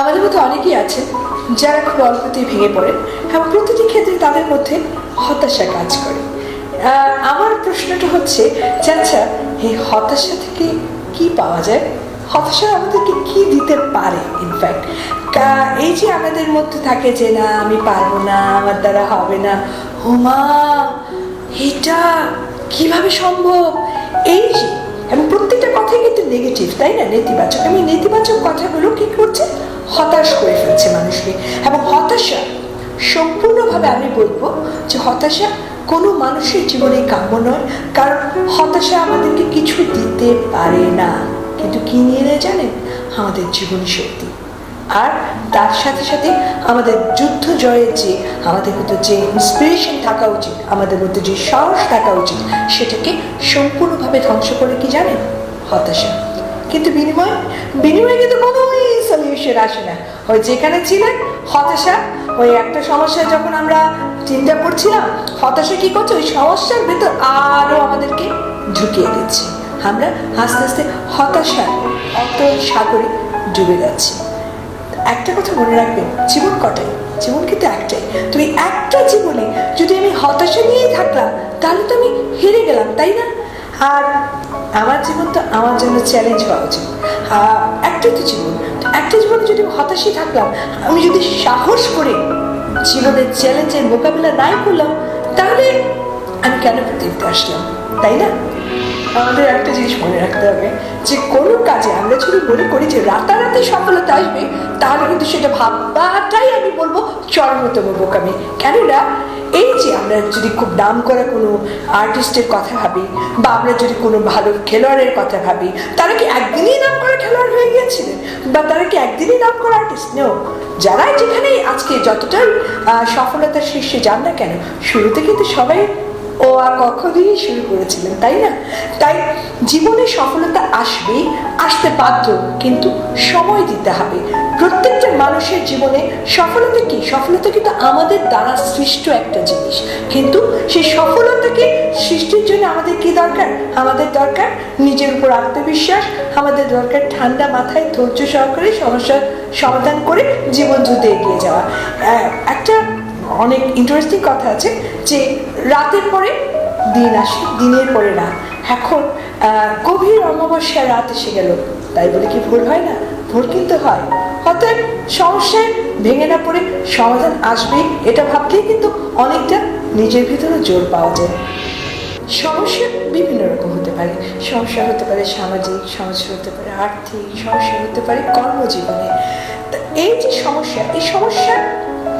আমাদের মধ্যে অনেকেই আছে যারা খুব অল্পতেই ভেঙে পড়েন। এবং প্রতিটি ক্ষেত্রে তাদের মধ্যে হতাশা কাজ করে। আমার প্রশ্নটা হচ্ছে যে আচ্ছা এই হতাশা থেকে কি পাওয়া যায়? হতাশা আমাদেরকে কি দিতে পারে ইনফ্যাক্ট এই যে আমাদের মধ্যে থাকে যে, না, আমি পারব না, আমার দ্বারা হবে না। হুমা, এটা কীভাবে সম্ভব? এই যে, এবং প্রত্যেকটা কথাই কিন্তু নেগেটিভ তাই না? নেতিবাচক। আমি নেতিবাচক কথাগুলো কি করছে? হতাশ করে ফেলছে মানুষকে। এবং হতাশা, সম্পূর্ণভাবে আমি বলব যে হতাশা কোনো মানুষের জীবনে কাম্য নয়। কারণ হতাশা আমাদেরকে কিছু দিতে পারে না। কিন্তু কি নিয়ে নেয় জানেন? আমাদের জীবনী শক্তি। আর তার সাথে সাথে আমাদের যুদ্ধ জয়ের যে, আমাদের মধ্যে যে ইন্সপিরেশন থাকা উচিত, আমাদের মধ্যে যে সাহস থাকা উচিত, সেটাকে সম্পূর্ণভাবে ধ্বংস করে কি জানেন? হতাশা। কিন্তু বিনিময়, বিনিময়ে কিন্তু কোনোই সলিউশন আসে না। ওই যেখানে ছিলেন, হতাশা। ওই একটা সমস্যা যখন আমরা চিন্তা করছিলাম, হতাশা কি করছে? ওই সমস্যার ভেতর আরও আমাদেরকে ঢুকিয়ে দিচ্ছে। আমরা আস্তে আস্তে হতাশার অতল সাগরে ডুবে যাচ্ছি। একটা কথা মনে রাখবেন জীবন কটাই? জীবন কিন্তু একটাই। তুমি একটা জীবনে যদি আমি হতাশা নিয়েই থাকলাম, তাহলে তো আমি হেরে গেলাম, তাই না? আর আমার জীবন তো আমার জন্য চ্যালেঞ্জ হওয়া উচিত। একটাই তো জীবন একটা জীবনে যদি হতাশই থাকলাম, আমি যদি সাহস করে জীবনের চ্যালেঞ্জের মোকাবিলা নাই করলাম, তাহলে আমি কেন পৃথিবীতে আসলাম, তাই না? আমাদের একটা জিনিস মনে রাখতে হবে, যে কোনো কাজে আমরা যদি মনে করি যে রাতারাতি সফলতা আসবে, তাহলে কিন্তু সেটা ভাববাটাই আমি বলব চরমতম বোকামি। কেননা এই যে আমরা যদি খুব নাম করা কোনো আর্টিস্টের কথা ভাবি, বা আমরা যদি কোনো ভালো খেলোয়াড়ের কথা ভাবি, তারা কি একদিনই নাম করা খেলোয়াড় হয়ে গিয়েছিলেন? বা তারা কি একদিনই নাম করা আর্টিস্ট নেও যারাই যেখানে আজকে যতটাই সফলতার শীর্ষে যান না কেন শুরুতে কিন্তু সবাই ও আর কখনই শুরু করেছিলেন, তাই না? তাই জীবনে সফলতা আসবেই আসতে বাধ্য, কিন্তু সময় দিতে হবে। প্রত্যেকটা মানুষের জীবনে সফলতা কি? সফলতা কিন্তু আমাদের দ্বারা সৃষ্ট একটা জিনিস। কিন্তু সেই সফলতাকে সৃষ্টির জন্য আমাদের কি দরকার? আমাদের দরকার নিজের উপর আত্মবিশ্বাস, আমাদের দরকার ঠান্ডা মাথায় ধৈর্য সহকারে সমস্যার সমাধান করে জীবন যুদ্ধে এগিয়ে যাওয়া। একটা অনেক ইন্টারেস্টিং কথা আছে যে রাতের পরে দিন আসে, দিনের পরে রাত। এখন গভীর অমাবস্যা রাত এসে গেল। তাই বলে কি ভোর হয় না? ভোর কিন্তু হয়। অর্থাৎ সমস্যায় ভেঙে না পড়ে সমাধান আসবে, এটা ভাবলেই কিন্তু অনেকটা নিজের ভিতরে জোর পাওয়া যায়। সমস্যা বিভিন্ন রকম হতে পারে। সমস্যা হতে পারে সামাজিক, সমস্যা হতে পারে আর্থিক, সমস্যা হতে পারে কর্মজীবনে। এই যে সমস্যা, এই সমস্যার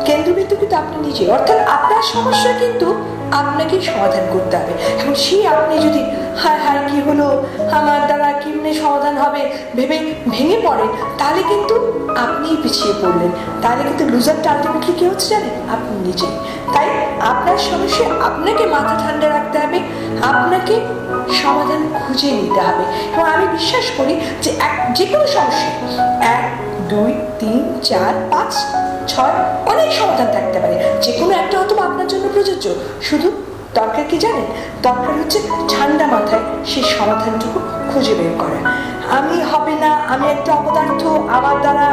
কেন্দ্রবিন্দু কিন্তু আপনি নিজে অর্থাৎ আপনার সমস্যা কিন্তু আপনাকেই সমাধান করতে হবে। এবং সেই আপনি যদি, হায় হায়, কি হলো? আমার দ্বারা কেমনে সমাধান হবে? ভেবে ভেঙে পড়েন, তাহলে কিন্তু আপনিই পিছিয়ে পড়লেন। তাহলে কিন্তু লুজারটা আলটিমেটলি কি হচ্ছে জানেন? আপনি নিজেই তাই আপনার সমস্যা আপনাকে মাথা ঠান্ডা রাখতে হবে, আপনাকে সমাধান খুঁজে নিতে হবে। এবং আমি বিশ্বাস করি যে এক যে কোনো সমস্যা এক, দুই, তিন, চার, পাঁচ ছয় অনেক সমাধান থাকতে পারে। যে কোনো একটা হয়তো আপনার জন্য প্রযোজ্য। শুধু দরকার কি জানেন? দরকার হচ্ছে ঠান্ডা মাথায় সেই সমাধানটুকু খুঁজে বের করা। আমি হবে না, আমি একটা অপদার্থ, আমার দ্বারা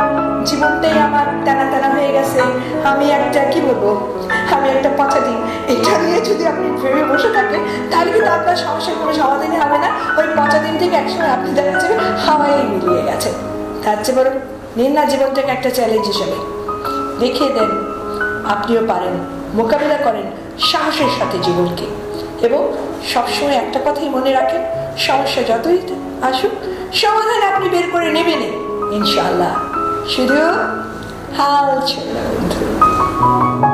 জীবনটাই আমার তেনা তেনা হয়ে গেছে। আমি একটা, কি বলব? আমি একটা পচা দিন এটা নিয়ে যদি আপনি ভেবে বসে থাকেন, তাহলে কিন্তু আপনার সমস্যার কোনো সমাধানই হবে না। ওই পচা দিন থেকে একসময় আপনি দেখা যাবে হাওয়াই মিলিয়ে গেছেন। তার চেয়ে বরং নিন না জীবনটাকে একটা চ্যালেঞ্জ হিসেবে। দেখিয়ে দেন। আপনিও পারেন, মোকাবিলা করেন সাহসের সাথে জীবনকে। এবং সবসময় একটা কথাই মনে রাখেন, সমস্যা যতই আসুক, সমাধান আপনি বের করে নেবেন ইনশাল্লাহ শুধু হাল ছেড়ে বন্ধু।